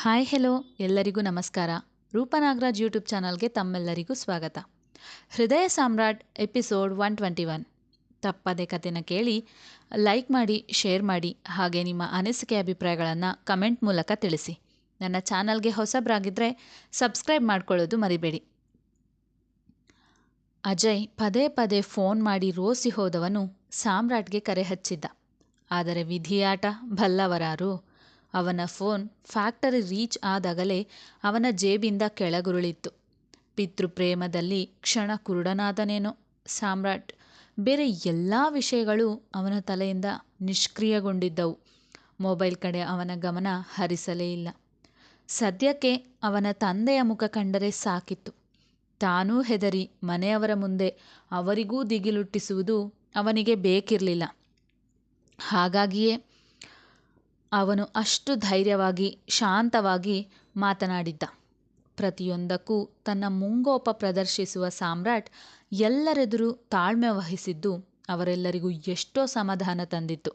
Hi, hello, ಎಲ್ಲರಿಗೂ ನಮಸ್ಕಾರ. ರೂಪನಾಗರಾಜ್ YouTube ಚಾನಲ್ಗೆ ತಮ್ಮೆಲ್ಲರಿಗೂ ಸ್ವಾಗತ. Hrudaya Samrat episode one twenty one. ತಪ್ಪದೆ ಕಥೆನ ಕೇಳಿ, ಲೈಕ್ ಮಾಡಿ, ಶೇರ್ ಮಾಡಿ, ಹಾಗೆ ನಿಮ್ಮ ಅನಿಸಿಕೆ ಅಭಿಪ್ರಾಯಗಳನ್ನು ಕಮೆಂಟ್ ಮೂಲಕ ತಿಳಿಸಿ. ನನ್ನ ಚಾನಲ್ಗೆ ಹೊಸಬರಾಗಿದ್ದರೆ ಸಬ್ಸ್ಕ್ರೈಬ್ ಮಾಡ್ಕೊಳ್ಳೋದು ಮರಿಬೇಡಿ. ಅಜಯ್ ಪದೇ ಪದೇ ಫೋನ್ ಮಾಡಿ ರೋಸಿ ಹೋದವನು ಸಾಮ್ರಾಟ್ಗೆ ಕರೆ ಹಚ್ಚಿದ್ದ. ಆದರೆ ವಿಧಿಯಾಟ ಬಲ್ಲವರಾರು ಅವನ ಫೋನ್ ಫ್ಯಾಕ್ಟರಿ ರೀಚ್ ಆದಾಗಲೇ ಅವನ ಜೇಬಿಂದ ಕೆಳಗುರುಳಿತ್ತು. ಪಿತೃಪ್ರೇಮದಲ್ಲಿ ಕ್ಷಣ ಕುರುಡನಾದನೇನೋ ಸಾಮ್ರಾಟ್. ಬೇರೆ ಎಲ್ಲ ವಿಷಯಗಳು ಅವನ ತಲೆಯಿಂದ ನಿಷ್ಕ್ರಿಯಗೊಂಡಿದ್ದವು. ಮೊಬೈಲ್ ಕಡೆ ಅವನ ಗಮನ ಹರಿಸಲೇ ಇಲ್ಲ. ಸದ್ಯಕ್ಕೆ ಅವನ ತಂದೆಯ ಮುಖ ಕಂಡರೆ ಸಾಕಿತ್ತು. ತಾನೂ ಹೆದರಿ ಮನೆಯವರ ಮುಂದೆ ಅವರಿಗೂ ದಿಗಿಲುಟ್ಟಿಸುವುದು ಅವನಿಗೆ ಬೇಕಿರಲಿಲ್ಲ. ಹಾಗಾಗಿಯೇ ಅವನು ಅಷ್ಟು ಧೈರ್ಯವಾಗಿ, ಶಾಂತವಾಗಿ ಮಾತನಾಡಿದ್ದ. ಪ್ರತಿಯೊಂದಕ್ಕೂ ತನ್ನ ಮುಂಗೋಪ ಪ್ರದರ್ಶಿಸುವ ಸಾಮ್ರಾಟ್ ಎಲ್ಲರೆದುರು ತಾಳ್ಮೆ ವಹಿಸಿದ್ದು ಅವರೆಲ್ಲರಿಗೂ ಎಷ್ಟೋ ಸಮಾಧಾನ ತಂದಿತ್ತು.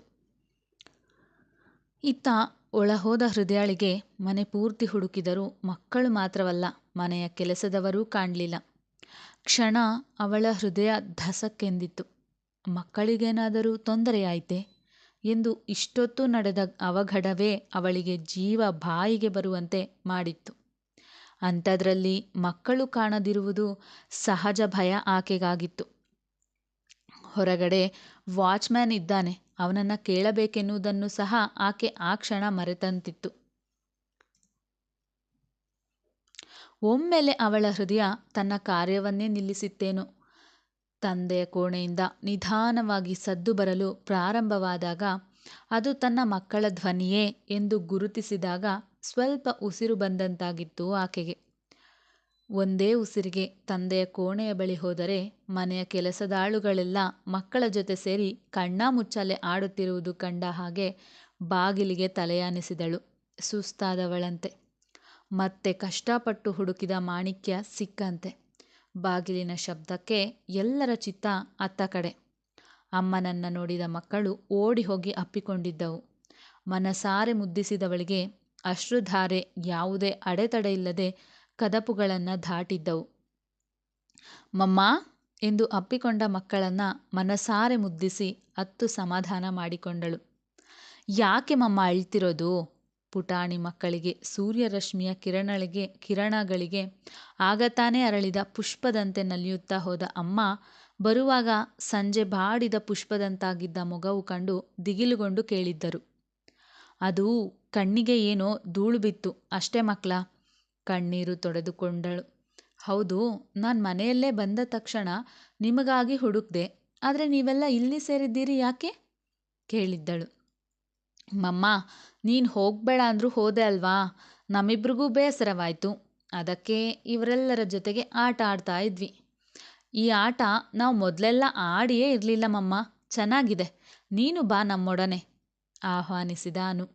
ಇತ್ತ ಒಳಹೋದ ಹೃದಯಾಳಿಗೆ ಮನೆ ಪೂರ್ತಿ ಹುಡುಕಿದರೂ ಮಕ್ಕಳು ಮಾತ್ರವಲ್ಲ, ಮನೆಯ ಕೆಲಸದವರೂ ಕಾಣಲಿಲ್ಲ. ಕ್ಷಣ ಅವಳ ಹೃದಯ ಧಸಕ್ಕೆಂದಿತ್ತು. ಮಕ್ಕಳಿಗೇನಾದರೂ ತೊಂದರೆಯಾಯಿತೆ? ಎಂದು ಇಷ್ಟೊತ್ತು ನಡೆದ ಅವಘಡವೇ ಅವಳಿಗೆ ಜೀವ ಬಾಯಿಗೆ ಬರುವಂತೆ ಮಾಡಿತ್ತು. ಅಂಥದ್ರಲ್ಲಿ ಮಕ್ಕಳು ಕಾಣದಿರುವುದು ಸಹಜ ಭಯ ಆಕೆಗಾಗಿತ್ತು. ಹೊರಗಡೆ ವಾಚ್ಮ್ಯಾನ್ ಇದ್ದಾನೆ, ಅವನನ್ನು ಕೇಳಬೇಕೆನ್ನುವುದನ್ನು ಸಹ ಆಕೆ ಆ ಕ್ಷಣ ಮರೆತಂತಿತ್ತು. ಒಮ್ಮೆಲೆ ಅವಳ ಹೃದಯ ತನ್ನ ಕಾರ್ಯವನ್ನೇ ನಿಲ್ಲಿಸಿತ್ತೇನೋ ತಂದೆಯ ಕೋಣೆಯಿಂದ ನಿಧಾನವಾಗಿ ಸದ್ದು ಬರಲು ಪ್ರಾರಂಭವಾದಾಗ ಅದು ತನ್ನ ಮಕ್ಕಳ ಧ್ವನಿಯೇ ಎಂದು ಗುರುತಿಸಿದಾಗ ಸ್ವಲ್ಪ ಉಸಿರು ಬಂದಂತಾಗಿತ್ತು ಆಕೆಗೆ. ಒಂದೇ ಉಸಿರಿಗೆ ತಂದೆಯ ಕೋಣೆಯ ಬಳಿ ಹೋದರೆ ಮನೆಯ ಕೆಲಸದಾಳುಗಳೆಲ್ಲ ಮಕ್ಕಳ ಜೊತೆ ಸೇರಿ ಕಣ್ಣಾಮುಚ್ಚಾಲೆ ಆಡುತ್ತಿರುವುದು ಕಂಡ ಹಾಗೆ ಬಾಗಿಲಿಗೆ ತಲೆಯಾನಿಸಿದಳು. ಸುಸ್ತಾದವಳಂತೆ. ಮತ್ತೆ ಕಷ್ಟಪಟ್ಟು ಹುಡುಕಿದ ಮಾಣಿಕ್ಯ ಸಿಕ್ಕಂತೆ. ಬಾಗಿಲಿನ ಶಬ್ದಕ್ಕೆ ಎಲ್ಲರ ಚಿತ್ತ ಅತ್ತ ಕಡೆ. ಅಮ್ಮನನ್ನು ನೋಡಿದ ಮಕ್ಕಳು ಓಡಿ ಹೋಗಿ ಅಪ್ಪಿಕೊಂಡಿದ್ದವು. ಮನಸಾರೆ ಮುದ್ದಿಸಿದವಳಿಗೆ ಅಶ್ರುಧಾರೆ ಯಾವುದೇ ಅಡೆತಡೆ ಇಲ್ಲದೆ ಕದಪುಗಳನ್ನು ದಾಟಿದ್ದವು. ಮಮ್ಮ ಎಂದು ಅಪ್ಪಿಕೊಂಡ ಮಕ್ಕಳನ್ನು ಮನಸಾರೆ ಮುದ್ದಿಸಿ ಅತ್ತು ಸಮಾಧಾನ ಮಾಡಿಕೊಂಡಳು. ಯಾಕೆ ಮಮ್ಮ ಅಳ್ತಿರೋದು? ಪುಟಾಣಿ ಮಕ್ಕಳಿಗೆ ಸೂರ್ಯರಶ್ಮಿಯ ಕಿರಣಗಳಿಗೆ ಕಿರಣಗಳಿಗೆ ಆಗತಾನೇ ಅರಳಿದ ಪುಷ್ಪದಂತೆ ನಲಿಯುತ್ತಾ ಹೋದ ಅಮ್ಮ ಬರುವಾಗ ಸಂಜೆ ಬಾಡಿದ ಪುಷ್ಪದಂತಾಗಿದ್ದ ಮೊಗವು ಕಂಡು ದಿಗಿಲುಗೊಂಡು ಕೇಳಿದ್ದರು. ಅದು ಕಣ್ಣಿಗೆ ಏನೋ ಧೂಳು ಬಿತ್ತು, ಅಷ್ಟೇ ಮಕ್ಕಳ ಕಣ್ಣೀರು ತೊಡೆದುಕೊಂಡಳು. ಹೌದು, ನಾನು ಮನೆಯಲ್ಲೇ ಬಂದ ತಕ್ಷಣ ನಿಮಗಾಗಿ ಹುಡುಕ್ದೆ, ಆದರೆ ನೀವೆಲ್ಲ ಇಲ್ಲಿ ಸೇರಿದ್ದೀರಿ ಯಾಕೆ? ಕೇಳಿದ್ದಳು. ಮಮ್ಮ, ನೀನು ಹೋಗಬೇಡ ಅಂದರೂ ಹೋದೆ ಅಲ್ವಾ? ನಮ್ಮಿಬ್ರಿಗೂ ಬೇಸರವಾಯಿತು. ಅದಕ್ಕೆ ಇವರೆಲ್ಲರ ಜೊತೆಗೆ ಆಟ ಆಡ್ತಾ ಇದ್ವಿ. ಈ ಆಟ ನಾವು ಮೊದಲೆಲ್ಲ ಆಡಿಯೇ ಇರಲಿಲ್ಲ ಮಮ್ಮ. ಚೆನ್ನಾಗಿದೆ. ನೀನು ಬಾ ನಮ್ಮೊಡನೆ, ಆಹ್ವಾನಿಸಿದ ಅನು.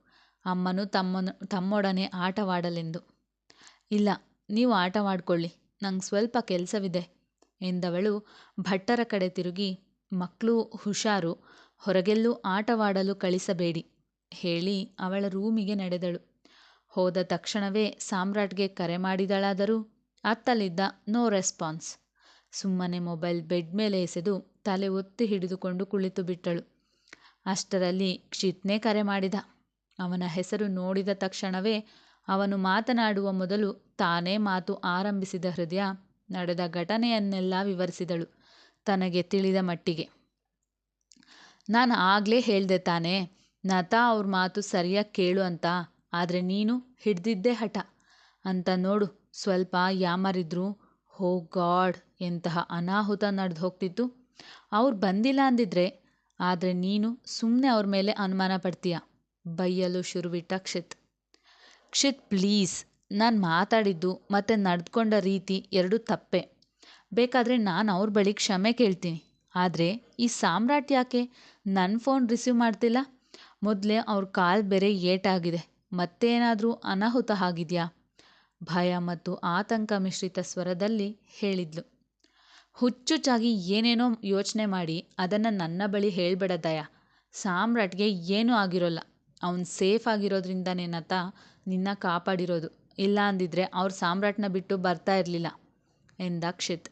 ಅಮ್ಮನು ತಮ್ಮನು, ತಮ್ಮೊಡನೆ ಆಟವಾಡಲೆಂದು. ಇಲ್ಲ, ನೀವು ಆಟವಾಡ್ಕೊಳ್ಳಿ. ನಂಗೆ ಸ್ವಲ್ಪ ಕೆಲಸವಿದೆ, ಎಂದವಳು ಭಟ್ಟರ ಕಡೆ ತಿರುಗಿ. ಮಕ್ಕಳು ಹುಷಾರು, ಹೊರಗೆಲ್ಲೂ ಆಟವಾಡಲು ಕಳಿಸಬೇಡಿ. ಹೇಳಿ ಅವಳ ರೂಮಿಗೆ ನಡೆದಳು. ಹೋದ ತಕ್ಷಣವೇ ಸಾಮ್ರಾಟ್ಗೆ ಕರೆ ಮಾಡಿದಳಾದರೂ ಅತ್ತಲಿದ್ದ ನೋ ರೆಸ್ಪಾನ್ಸ್. ಸುಮ್ಮನೆ ಮೊಬೈಲ್ ಬೆಡ್ ಮೇಲೆ ಎಸೆದು ತಲೆ ಒತ್ತಿ ಹಿಡಿದುಕೊಂಡು ಕುಳಿತು ಬಿಟ್ಟಳು. ಅಷ್ಟರಲ್ಲಿ ಕ್ಷಿತ್ನೇ ಕರೆ ಮಾಡಿದ. ಅವನ ಹೆಸರು ನೋಡಿದ ತಕ್ಷಣವೇ ಅವನು ಮಾತನಾಡುವ ಮೊದಲು ತಾನೇ ಮಾತು ಆರಂಭಿಸಿದ ಹೃದಯ ನಡೆದ ಘಟನೆಯನ್ನೆಲ್ಲ ವಿವರಿಸಿದಳು ತನಗೆ ತಿಳಿದ ಮಟ್ಟಿಗೆ. ನಾನು ಆಗಲೇ ಹೇಳ್ದೆ ತಾನೇ ನತಾ, ಅವ್ರ ಮಾತು ಸರಿಯಾಗಿ ಕೇಳು ಅಂತ, ಆದರೆ ನೀನು ಹಿಡ್ದಿದ್ದೇ ಹಠ. ಅಂತ ನೋಡು, ಸ್ವಲ್ಪ ಯಾಮರಿದ್ರು, ಹೋ ಗಾಡ್ ಎಂತಹ ಅನಾಹುತ ನಡೆದು ಹೋಗ್ತಿತ್ತು. ಅವ್ರು ಬಂದಿಲ್ಲ ಅಂದಿದ್ರೆ, ಆದರೆ ನೀನು ಸುಮ್ಮನೆ ಅವ್ರ ಮೇಲೆ ಅನುಮಾನ ಪಡ್ತೀಯ. ಬೈಯಲು ಶುರುವಿಟ್ಟ ಕ್ಷಿತ್. ಕ್ಷಿತ್, ಪ್ಲೀಸ್, ನಾನು ಮಾತಾಡಿದ್ದು ಮತ್ತು ನಡೆದುಕೊಂಡ ರೀತಿ ಎರಡೂ ತಪ್ಪೆ. ಬೇಕಾದರೆ ನಾನು ಅವ್ರ ಬಳಿ ಕ್ಷಮೆ ಕೇಳ್ತೀನಿ. ಆದರೆ ಈ ಸಾಮ್ರಾಟ್ ಯಾಕೆ ನನ್ನ ಫೋನ್ ರಿಸೀವ್ ಮಾಡ್ತಿಲ್ಲ? ಮೊದಲೇ ಅವ್ರ ಕಾಲು ಬೇರೆ ಏಟಾಗಿದೆ. ಮತ್ತೇನಾದರೂ ಅನಾಹುತ ಆಗಿದೆಯಾ? ಭಯ ಮತ್ತು ಆತಂಕ ಮಿಶ್ರಿತ ಸ್ವರದಲ್ಲಿ ಹೇಳಿದ್ಲು. ಹುಚ್ಚುಚ್ಚಾಗಿ ಏನೇನೋ ಯೋಚನೆ ಮಾಡಿ ಅದನ್ನು ನನ್ನ ಬಳಿ ಹೇಳ್ಬೇಡ ದಯ. ಸಾಮ್ರಾಟ್ಗೆ ಏನೂ ಆಗಿರೋಲ್ಲ. ಅವನು ಸೇಫ್ ಆಗಿರೋದ್ರಿಂದನೇ ನತ ನಿನ್ನ ಕಾಪಾಡಿರೋದು. ಇಲ್ಲ ಅಂದಿದ್ರೆ ಅವ್ರ ಸಾಮ್ರಾಟ್ನ ಬಿಟ್ಟು ಬರ್ತಾ ಇರಲಿಲ್ಲ ಎಂದ ಕ್ಷಿತ್.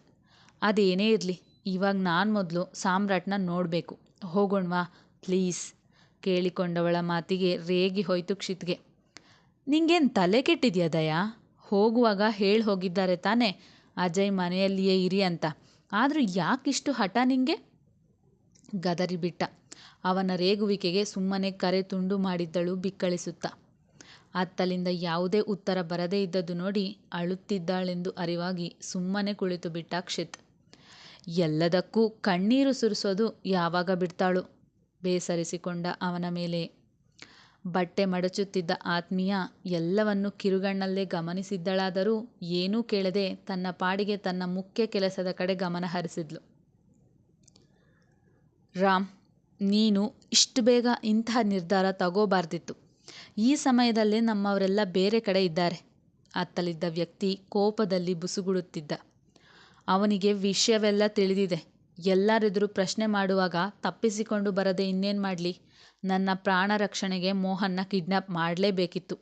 ಅದೇನೇ ಇರಲಿ, ಇವಾಗ ನಾನು ಮೊದಲು ಸಾಮ್ರಾಟ್ನ ನೋಡಬೇಕು. ಹೋಗೋಣವಾ, ಪ್ಲೀಸ್. ಕೇಳಿಕೊಂಡವಳ ಮಾತಿಗೆ ರೇಗಿ ಹೋಯ್ತು ಕ್ಷಿತ್ಗೆ. ನಿಂಗೇನು ತಲೆ ಕೆಟ್ಟಿದ್ಯಾ ದಯಾ? ಹೋಗುವಾಗ ಹೇಳಿ ಹೋಗಿದ್ದಾರೆ ತಾನೇ. ಅಜಯ್ ಮನೆಯಲ್ಲಿಯೇ ಇರಿ ಅಂತ. ಆದರೂ ಯಾಕಿಷ್ಟು ಹಠ ನಿಂಗೆ? ಗದರಿ ಬಿಟ್ಟ. ಅವನ ರೇಗುವಿಕೆಗೆ ಸುಮ್ಮನೆ ಕರೆ ತುಂಡು ಮಾಡಿದ್ದಳು ಬಿಕ್ಕಳಿಸುತ್ತಾ. ಅತ್ತಲಿಂದ ಯಾವುದೇ ಉತ್ತರ ಬರದೇ ಇದ್ದದ್ದು ನೋಡಿ ಅಳುತ್ತಿದ್ದಾಳೆಂದು ಅರಿವಾಗಿ ಸುಮ್ಮನೆ ಕುಳಿತು ಬಿಟ್ಟ ಕ್ಷಿತ್. ಎಲ್ಲದಕ್ಕೂ ಕಣ್ಣೀರು ಸುರಿಸೋದು ಯಾವಾಗ ಬಿಡ್ತಾಳು? ಬೇಸರಿಸಿಕೊಂಡ ಅವನ ಮೇಲೆ. ಬಟ್ಟೆ ಮಡಚುತ್ತಿದ್ದ ಆತ್ಮೀಯ ಎಲ್ಲವನ್ನು ಕಿರುಗಣ್ಣಲ್ಲೇ ಗಮನಿಸಿದ್ದಳಾದರೂ ಏನೂ ಕೇಳದೆ ತನ್ನ ಪಾಡಿಗೆ ತನ್ನ ಮುಖ್ಯ ಕೆಲಸದ ಕಡೆ ಗಮನ ಹರಿಸಿದ್ಲು. ರಾಮ್, ನೀನು ಇಷ್ಟು ಬೇಗ ಇಂತಹ ನಿರ್ಧಾರ ತಗೋಬಾರ್ದಿತ್ತು. ಈ ಸಮಯದಲ್ಲೇ ನಮ್ಮವರೆಲ್ಲ ಬೇರೆ ಕಡೆ ಇದ್ದಾರೆ. ಅತ್ತಲಿದ್ದ ವ್ಯಕ್ತಿ ಕೋಪದಲ್ಲಿ ಬುಸುಗುಡುತ್ತಿದ್ದ. ಅವನಿಗೆ ವಿಷಯವೆಲ್ಲ ತಿಳಿದಿದೆ. ಎಲ್ಲರೆದುರು ಪ್ರಶ್ನೆ ಮಾಡುವಾಗ ತಪ್ಪಿಸಿಕೊಂಡು ಬರದೆ ಇನ್ನೇನು ಮಾಡಲಿ? ನನ್ನ ಪ್ರಾಣ ರಕ್ಷಣೆಗೆ ಮೋಹನ್ನ ಕಿಡ್ನಾಪ್ ಮಾಡಲೇಬೇಕಿತ್ತು.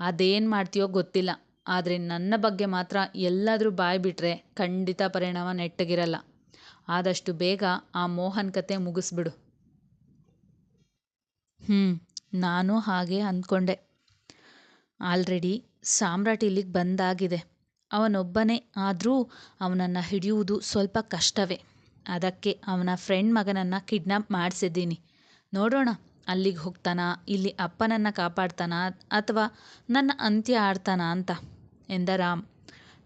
ಅದೇನು ಮಾಡ್ತೀಯೋ ಗೊತ್ತಿಲ್ಲ. ಆದರೆ ನನ್ನ ಬಗ್ಗೆ ಮಾತ್ರ ಎಲ್ಲಾದರೂ ಬಾಯಿ ಬಿಟ್ಟರೆ ಖಂಡಿತ ಪರಿಣಾಮ ನೆಟ್ಟಗಿರಲ್ಲ. ಆದಷ್ಟು ಬೇಗ ಆ ಮೋಹನ್ ಕತೆ ಮುಗಿಸ್ಬಿಡು. ಹ್ಞೂ ನಾನು ಹಾಗೆ ಅಂದ್ಕೊಂಡೆ. ಆಲ್ರೆಡಿ ಸಾಮ್ರಾಟ್ ಇಲ್ಲಿಗೆ ಬಂದಾಗಿದೆ. ಅವನೊಬ್ಬನೇ ಆದರೂ ಅವನನ್ನು ಹಿಡಿಯುವುದು ಸ್ವಲ್ಪ ಕಷ್ಟವೇ. ಅದಕ್ಕೆ ಅವನ ಫ್ರೆಂಡ್ ಮಗನನ್ನು ಕಿಡ್ನಾಪ್ ಮಾಡಿಸಿದ್ದೀನಿ. ನೋಡೋಣ, ಅಲ್ಲಿಗೆ ಹೋಗ್ತಾನಾ, ಇಲ್ಲಿ ಅಪ್ಪನನ್ನು ಕಾಪಾಡ್ತಾನಾ ಅಥವಾ ನನ್ನ ಅಂತ್ಯ ಆಡ್ತಾನಾ ಅಂತ ಎಂದ ರಾಮ್.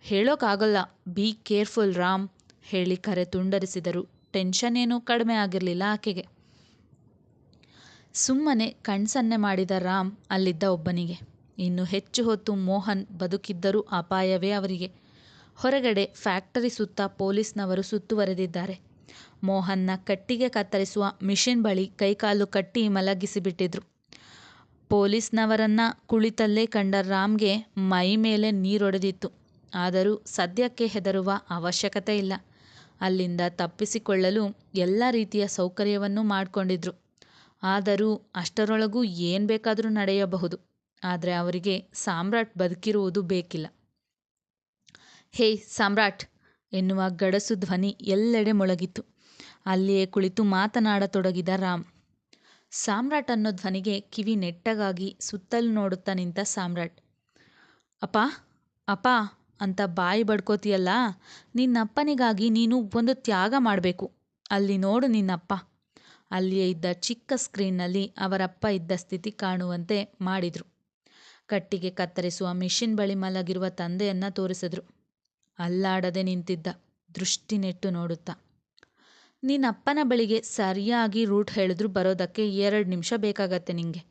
ಹೇಳೋಕ್ಕಾಗಲ್ಲ ಬಿ ಕೇರ್ಫುಲ್ ರಾಮ್, ಹೇಳಿ ಕರೆ ತುಂಡರಿಸಿದರು. ಟೆನ್ಷನ್ ಏನೂ ಕಡಿಮೆ ಆಗಿರಲಿಲ್ಲ ಆಕೆಗೆ. ಸುಮ್ಮನೆ ಕಣ್ಸನ್ನೆ ಮಾಡಿದ ರಾಮ್ ಅಲ್ಲಿದ್ದ ಒಬ್ಬನಿಗೆ. ಇನ್ನು ಹೆಚ್ಚು ಹೊತ್ತು ಮೋಹನ್ ಬದುಕಿದ್ದರೂ ಅಪಾಯವೇ ಅವರಿಗೆ. ಹೊರಗಡೆ ಫ್ಯಾಕ್ಟರಿ ಸುತ್ತ ಪೊಲೀಸ್ನವರು ಸುತ್ತುವರೆದಿದ್ದಾರೆ. ಮೋಹನ್ನ ಕಟ್ಟಿಗೆ ಕತ್ತರಿಸುವ ಮಿಷಿನ್ ಬಳಿ ಕೈಕಾಲು ಕಟ್ಟಿ ಮಲಗಿಸಿಬಿಟ್ಟಿದ್ರು. ಪೊಲೀಸ್ನವರನ್ನ ಕುಳಿತಲ್ಲೇ ಕಂಡ ರಾಮ್ಗೆ ಮೈ ಮೇಲೆ ನೀರೊಡೆದಿತ್ತು. ಆದರೂ ಸದ್ಯಕ್ಕೆ ಹೆದರುವ ಅವಶ್ಯಕತೆ ಇಲ್ಲ. ಅಲ್ಲಿಂದ ತಪ್ಪಿಸಿಕೊಳ್ಳಲು ಎಲ್ಲ ರೀತಿಯ ಸೌಕರ್ಯವನ್ನೂ ಮಾಡಿಕೊಂಡಿದ್ರು. ಆದರೂ ಅಷ್ಟರೊಳಗೂ ಏನು ಬೇಕಾದರೂ ನಡೆಯಬಹುದು. ಆದರೆ ಅವರಿಗೆ ಸಾಮ್ರಾಟ್ ಬದುಕಿರುವುದು ಬೇಕಿಲ್ಲ. ಹೇ ಸಾಮ್ರಾಟ್, ಎನ್ನುವ ಗಡಸು ಧ್ವನಿ ಎಲ್ಲೆಡೆ ಮೊಳಗಿತು ಅಲ್ಲಿಯೇ ಕುಳಿತು ಮಾತನಾಡತೊಡಗಿದ ರಾಮ್. ಸಾಮ್ರಾಟ್ ಅನ್ನೋ ಧ್ವನಿಗೆ ಕಿವಿ ನೆಟ್ಟಗಾಗಿ ಸುತ್ತಲೂ ನೋಡುತ್ತಾ ನಿಂತ ಸಾಮ್ರಾಟ್. ಅಪ್ಪ ಅಪ್ಪ, ಅಂತ ಬಾಯಿ ಬಡ್ಕೋತೀಯಲ್ಲ, ನಿನ್ನಪ್ಪನಿಗಾಗಿ ನೀನು ಒಂದು ತ್ಯಾಗ ಮಾಡಬೇಕು. ಅಲ್ಲಿ ನೋಡು ನಿನ್ನಪ್ಪ. ಅಲ್ಲಿಯೇ ಇದ್ದ ಚಿಕ್ಕ ಸ್ಕ್ರೀನ್ನಲ್ಲಿ ಅವರಪ್ಪ ಇದ್ದ ಸ್ಥಿತಿ ಕಾಣುವಂತೆ ಮಾಡಿದರು. ಕಟ್ಟಿಗೆ ಕತ್ತರಿಸುವ ಮಿಷಿನ್ ಬಳಿ ಮಲಗಿರುವ ತಂದೆಯನ್ನ ತೋರಿಸಿದ್ರು. ಅಲ್ಲಾಡದೆ ನಿಂತಿದ್ದ, ದೃಷ್ಟಿ ನೆಟ್ಟು ನೋಡುತ್ತಾ. ನಿನ್ನಪ್ಪನ ಬಳಿಗೆ ಸರಿಯಾಗಿ ರೂಟ್ ಹೇಳಿದ್ರು ಬರೋದಕ್ಕೆ ಎರಡು ನಿಮಿಷ ಬೇಕಾಗತ್ತೆ ನಿಂಗೆ.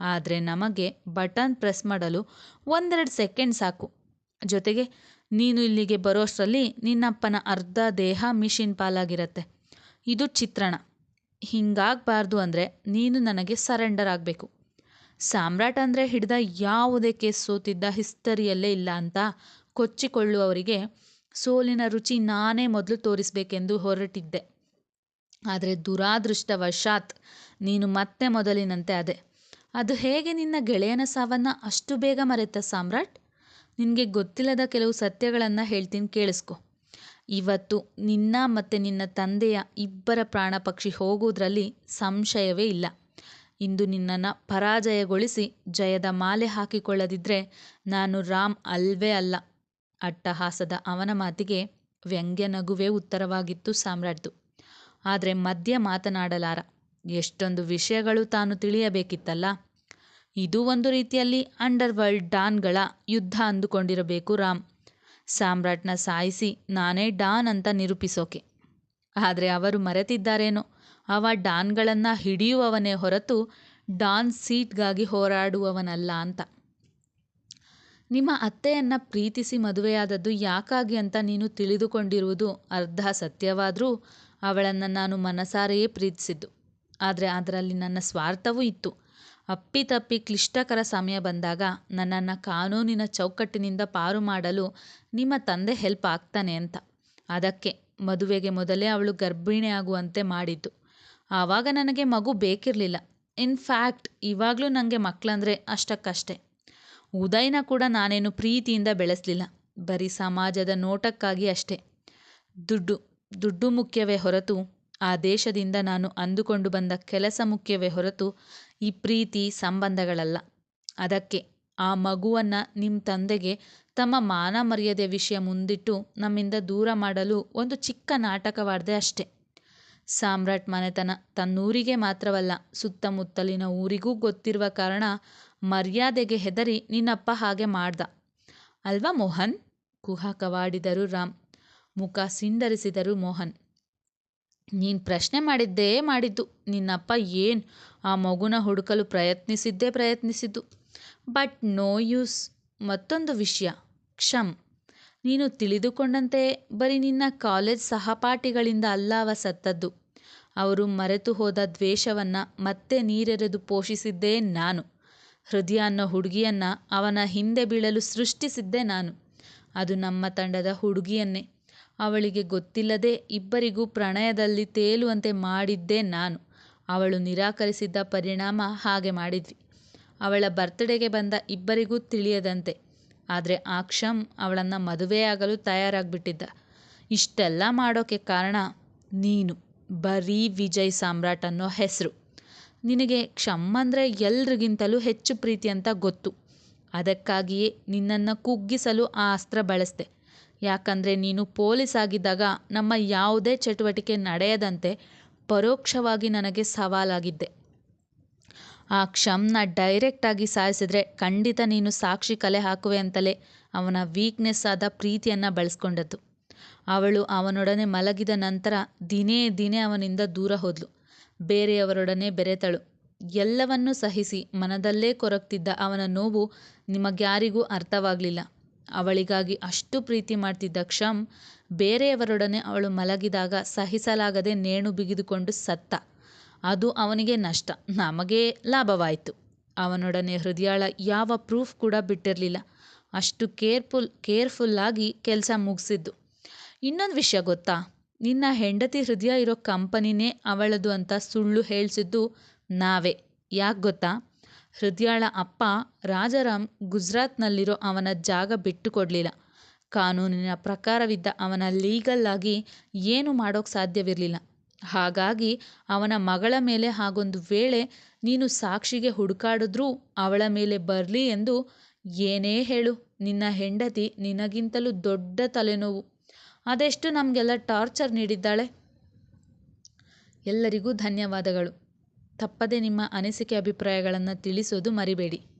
ಆದರೆ ನಮಗೆ ಬಟನ್ ಪ್ರೆಸ್ ಮಾಡಲು ಒಂದೆರಡು ಸೆಕೆಂಡ್ ಸಾಕು. ಜೊತೆಗೆ ನೀನು ಇಲ್ಲಿಗೆ ಬರೋಷ್ಟರಲ್ಲಿ ನಿನ್ನಪ್ಪನ ಅರ್ಧ ದೇಹ ಮಿಷಿನ್ ಪಾಲಾಗಿರತ್ತೆ. ಇದು ಚಿತ್ರಣ. ಹಿಂಗಾಗಬಾರ್ದು ಅಂದರೆ ನೀನು ನನಗೆ ಸರೆಂಡರ್ ಆಗಬೇಕು. ಸಾಮ್ರಾಟ್ ಅಂದರೆ ಹಿಡಿದ ಯಾವುದೇ ಕೇಸ್ ಸೋತಿದ್ದ ಹಿಸ್ಟರಿಯಲ್ಲೇ ಇಲ್ಲ ಅಂತ ಕೊಚ್ಚಿಕೊಳ್ಳುವವರಿಗೆ ಸೋಲಿನ ರುಚಿ ನಾನೇ ಮೊದಲು ತೋರಿಸಬೇಕೆಂದು ಹೊರಟಿದ್ದೆ. ಆದರೆ ದುರಾದೃಷ್ಟವಶಾತ್ ನೀನು ಮತ್ತೆ ಮೊದಲಿನಂತೆ ಅದೇ. ಅದು ಹೇಗೆ ನಿನ್ನ ಗೆಳೆಯನ ಸಾವನ್ನ ಅಷ್ಟು ಬೇಗ ಮರೆತ ಸಾಮ್ರಾಟ್? ನಿನಗೆ ಗೊತ್ತಿಲ್ಲದ ಕೆಲವು ಸತ್ಯಗಳನ್ನು ಹೇಳ್ತೀನಿ ಕೇಳಿಸ್ಕೊ. ಇವತ್ತು ನಿನ್ನ ಮತ್ತು ನಿನ್ನ ತಂದೆಯ ಇಬ್ಬರ ಪ್ರಾಣ ಪಕ್ಷಿ ಹೋಗುವುದರಲ್ಲಿ ಸಂಶಯವೇ ಇಲ್ಲ. ಇಂದು ನಿನ್ನನ್ನು ಪರಾಜಯಗೊಳಿಸಿ ಜಯದ ಮಾಲೆ ಹಾಕಿಕೊಳ್ಳದಿದ್ರೆ ನಾನು ರಾಮ್ ಅಲ್ವೇ ಅಲ್ಲ. ಅಟ್ಟಹಾಸದ ಅವನ ಮಾತಿಗೆ ವ್ಯಂಗ್ಯ ನಗುವೇ ಉತ್ತರವಾಗಿತ್ತು ಸಾಮ್ರಾಟ್ದು. ಆದರೆ ಮಧ್ಯ ಮಾತನಾಡಲಾರ. ಎಷ್ಟೊಂದು ವಿಷಯಗಳು ತಾನು ತಿಳಿಯಬೇಕಿತ್ತಲ್ಲ. ಇದು ಒಂದು ರೀತಿಯಲ್ಲಿ ಅಂಡರ್ ವರ್ಲ್ಡ್ ಡಾನ್ಗಳ ಯುದ್ಧ ಅಂದುಕೊಂಡಿರಬೇಕು ರಾಮ್. ಸಾಮ್ರಾಟ್ನ ಸಾಯಿಸಿ ನಾನೇ ಡಾನ್ ಅಂತ ನಿರೂಪಿಸೋಕೆ. ಆದರೆ ಅವರು ಮರೆತಿದ್ದಾರೇನೋ. ಅವ ಡಾನ್ಗಳನ್ನು ಹಿಡಿಯುವವನೇ ಹೊರತು ಡಾನ್ ಸೀಟ್ಗಾಗಿ ಹೋರಾಡುವವನಲ್ಲ ಅಂತ. ನಿಮ್ಮ ಅತ್ತೆಯನ್ನು ಪ್ರೀತಿಸಿ ಮದುವೆಯಾದದ್ದು ಯಾಕಾಗಿ ಅಂತ ನೀನು ತಿಳಿದುಕೊಂಡಿರುವುದು ಅರ್ಧ ಸತ್ಯವಾದರೂ ಅವಳನ್ನು ನಾನು ಮನಸಾರೆಯೇ ಪ್ರೀತಿಸಿದ್ದು. ಆದರೆ ಅದರಲ್ಲಿ ನನ್ನ ಸ್ವಾರ್ಥವೂ ಇತ್ತು. ಅಪ್ಪಿತಪ್ಪಿ ಕ್ಲಿಷ್ಟಕರ ಸಮಯ ಬಂದಾಗ ನನ್ನನ್ನು ಕಾನೂನಿನ ಚೌಕಟ್ಟಿನಿಂದ ಪಾರು ಮಾಡಲು ನಿಮ್ಮ ತಂದೆ ಹೆಲ್ಪ್ ಆಗ್ತಾನೆ ಅಂತ. ಅದಕ್ಕೆ ಮದುವೆಗೆ ಮೊದಲೇ ಅವಳು ಗರ್ಭಿಣಿಯಾಗುವಂತೆ ಮಾಡಿದ್ದು. ಆವಾಗ ನನಗೆ ಮಗು ಬೇಕಿರಲಿಲ್ಲ. ಇನ್ಫ್ಯಾಕ್ಟ್ ಇವಾಗಲೂ ನನಗೆ ಮಕ್ಕಳಂದ್ರೆ ಅಷ್ಟಕ್ಕಷ್ಟೇ. ಉದಯನ ಕೂಡ ನಾನೇನು ಪ್ರೀತಿಯಿಂದ ಬೆಳೆಸಲಿಲ್ಲ. ಬರೀ ಸಮಾಜದ ನೋಟಕ್ಕಾಗಿ ಅಷ್ಟೇ. ದುಡ್ಡು ದುಡ್ಡು ಮುಖ್ಯವೇ ಹೊರತು, ಆ ದೇಶದಿಂದ ನಾನು ಅಂದುಕೊಂಡು ಬಂದ ಕೆಲಸ ಮುಖ್ಯವೇ ಹೊರತು ಈ ಪ್ರೀತಿ ಸಂಬಂಧಗಳಲ್ಲ. ಅದಕ್ಕೆ ಆ ಮಗುವನ್ನು ನಿಮ್ಮ ತಂದೆಗೆ ತಮ್ಮ ಮಾನ ಮರ್ಯಾದೆ ವಿಷಯ ಮುಂದಿಟ್ಟು ನಮ್ಮಿಂದ ದೂರ ಮಾಡಲು ಒಂದು ಚಿಕ್ಕ ನಾಟಕವಾಡದೆ ಅಷ್ಟೆ. ಸಾಮ್ರಾಟ್ ಮನೆತನ ತನ್ನೂರಿಗೆ ಮಾತ್ರವಲ್ಲ, ಸುತ್ತಮುತ್ತಲಿನ ಊರಿಗೂ ಗೊತ್ತಿರುವ ಕಾರಣ ಮರ್ಯಾದೆಗೆ ಹೆದರಿ ನಿನ್ನಪ್ಪ ಹಾಗೆ ಮಾಡ್ದ. ಅಲ್ವಾ ಮೋಹನ್? ಕುಹಕವಾಡಿದರು ರಾಮ್. ಮುಖ ಸಿಂಡರಿಸಿದರು ಮೋಹನ್. ನೀನು ಪ್ರಶ್ನೆ ಮಾಡಿದ್ದೇ ಮಾಡಿದ್ದು. ನಿನ್ನಪ್ಪ ಏನು ಆ ಮಗುನ ಹುಡುಕಲು ಪ್ರಯತ್ನಿಸಿದ್ದೇ ಪ್ರಯತ್ನಿಸಿದ್ದು. But no use. ಮತ್ತೊಂದು ವಿಷಯ. ಕ್ಷಮ್. ನೀನು ತಿಳಿದುಕೊಂಡಂತೆ ಬರೀ ನಿನ್ನ ಕಾಲೇಜ್ ಸಹಪಾಠಿಗಳಿಂದ ಅಲ್ಲಾವ ಸತ್ತದ್ದು. ಅವರು ಮರೆತು ಹೋದ ದ್ವೇಷವನ್ನು ಮತ್ತೆ ನೀರೆರೆದು ಪೋಷಿಸಿದ್ದೇ ನಾನು. ಹೃದಯ ಅನ್ನೋ ಹುಡುಗಿಯನ್ನು ಅವನ ಹಿಂದೆ ಬೀಳಲು ಸೃಷ್ಟಿಸಿದ್ದೆ ನಾನು. ಅದು ನಮ್ಮ ತಂಡದ ಹುಡುಗಿಯನ್ನೇ. ಅವಳಿಗೆ ಗೊತ್ತಿಲ್ಲದೆ ಇಬ್ಬರಿಗೂ ಪ್ರಣಯದಲ್ಲಿ ತೇಲುವಂತೆ ಮಾಡಿದ್ದೇ ನಾನು. ಅವಳು ನಿರಾಕರಿಸಿದ್ದ ಪರಿಣಾಮ ಹಾಗೆ ಮಾಡಿದ್ವಿ. ಅವಳ ಬರ್ತ್ಡೇಗೆ ಬಂದ ಇಬ್ಬರಿಗೂ ತಿಳಿಯದಂತೆ. ಆದರೆ ಆ ಕ್ಷಮ್ ಅವಳನ್ನು ಮದುವೆಯಾಗಲು ತಯಾರಾಗಿಬಿಟ್ಟಿದ್ದ. ಇಷ್ಟೆಲ್ಲ ಮಾಡೋಕ್ಕೆ ಕಾರಣ ನೀನು, ಬರೀ ವಿಜಯ್ ಸಾಮ್ರಾಟ್ ಅನ್ನೋ ಹೆಸರು. ನಿನಗೆ ಕ್ಷಮ್ ಅಂದರೆ ಎಲ್ರಿಗಿಂತಲೂ ಹೆಚ್ಚು ಪ್ರೀತಿ ಅಂತ ಗೊತ್ತು. ಅದಕ್ಕಾಗಿಯೇ ನಿನ್ನನ್ನು ಕುಗ್ಗಿಸಲು ಆ ಅಸ್ತ್ರ ಬಳಸಿದೆ. ಯಾಕಂದರೆ ನೀನು ಪೊಲೀಸ್ ಆಗಿದ್ದಾಗ ನಮ್ಮ ಯಾವುದೇ ಚಟುವಟಿಕೆ ನಡೆಯದಂತೆ ಪರೋಕ್ಷವಾಗಿ ನನಗೆ ಸವಾಲಾಗಿದ್ದೆ. ಆ ಕ್ಷಮ್ನ ಡೈರೆಕ್ಟಾಗಿ ಸಾಯಿಸಿದ್ರೆ ಖಂಡಿತ ನೀನು ಸಾಕ್ಷಿ ಕಲೆ ಹಾಕುವೆ ಅಂತಲೇ ಅವನ ವೀಕ್ನೆಸ್ ಆದ ಪ್ರೀತಿಯನ್ನು ಬಳಸ್ಕೊಂಡದ್ದು. ಅವಳು ಅವನೊಡನೆ ಮಲಗಿದ ನಂತರ ದಿನೇ ದಿನೇ ಅವನಿಂದ ದೂರ ಹೋದ್ಲು. ಬೇರೆಯವರೊಡನೆ ಬೆರೆತಳು. ಎಲ್ಲವನ್ನೂ ಸಹಿಸಿ ಮನದಲ್ಲೇ ಕೊರಗ್ತಿದ್ದ ಅವನ ನೋವು ನಿಮಗ್ಯಾರಿಗೂ ಅರ್ಥವಾಗಲಿಲ್ಲ. ಅವಳಿಗಾಗಿ ಅಷ್ಟು ಪ್ರೀತಿ ಮಾಡ್ತಿದ್ದ ಕ್ಷಮ್ ಬೇರೆಯವರೊಡನೆ ಅವಳು ಮಲಗಿದಾಗ ಸಹಿಸಲಾಗದೆ ನೇಣು ಬಿಗಿದುಕೊಂಡು ಸತ್ತ. ಅದು ಅವನಿಗೆ ನಷ್ಟ, ನಮಗೆ ಲಾಭವಾಯಿತು. ಅವನೊಡನೆ ಹೃದಯಾಳ ಯಾವ ಪ್ರೂಫ್ ಕೂಡ ಬಿಟ್ಟಿರಲಿಲ್ಲ. ಅಷ್ಟು ಕೇರ್ಫುಲ್ ಕೇರ್ಫುಲ್ಲಾಗಿ ಕೆಲಸ ಮುಗಿಸಿದ್ದು. ಇನ್ನೊಂದು ವಿಷಯ ಗೊತ್ತಾ? ನಿನ್ನ ಹೆಂಡತಿ ಹೃದಯ ಇರೋ ಕಂಪನಿನೇ ಅವಳದು ಅಂತ ಸುಳ್ಳು ಹೇಳಿಸಿದ್ದು ನಾವೇ. ಯಾಕೆ ಗೊತ್ತಾ? ಹೃದಯಾಳ ಅಪ್ಪ ರಾಜಾರಾಮ್ ಗುಜರಾತ್ನಲ್ಲಿರೋ ಅವನ ಜಾಗ ಬಿಟ್ಟು ಕೊಡಲಿಲ್ಲ ಕಾನೂನಿನ ಪ್ರಕಾರವಿದ್ದ ಅವನ ಲೀಗಲ್ ಆಗಿ ಏನು ಮಾಡೋಕ್ಕೆ ಸಾಧ್ಯವಿರಲಿಲ್ಲ. ಹಾಗಾಗಿ ಅವನ ಮಗಳ ಮೇಲೆ ಹಾಗೊಂದು ವೇಳೆ ನೀನು ಸಾಕ್ಷಿಗೆ ಹುಡುಕಾಡಿದ್ರೂ ಅವಳ ಮೇಲೆ ಬರಲಿ ಎಂದು ಏನೇ ಹೇಳು. ನಿನ್ನ ಹೆಂಡತಿ ನಿನಗಿಂತಲೂ ದೊಡ್ಡ ತಲೆನೋವು. ಅದೆಷ್ಟು ನಮಗೆಲ್ಲ ಟಾರ್ಚರ್ ನೀಡಿದ್ದಾಳೆ. ಎಲ್ಲರಿಗೂ ಧನ್ಯವಾದಗಳು. ತಪ್ಪದೆ ನಿಮ್ಮ ಅನಿಸಿಕೆ ಅಭಿಪ್ರಾಯಗಳನ್ನು ತಿಳಿಸೋದು ಮರಿಬೇಡಿ.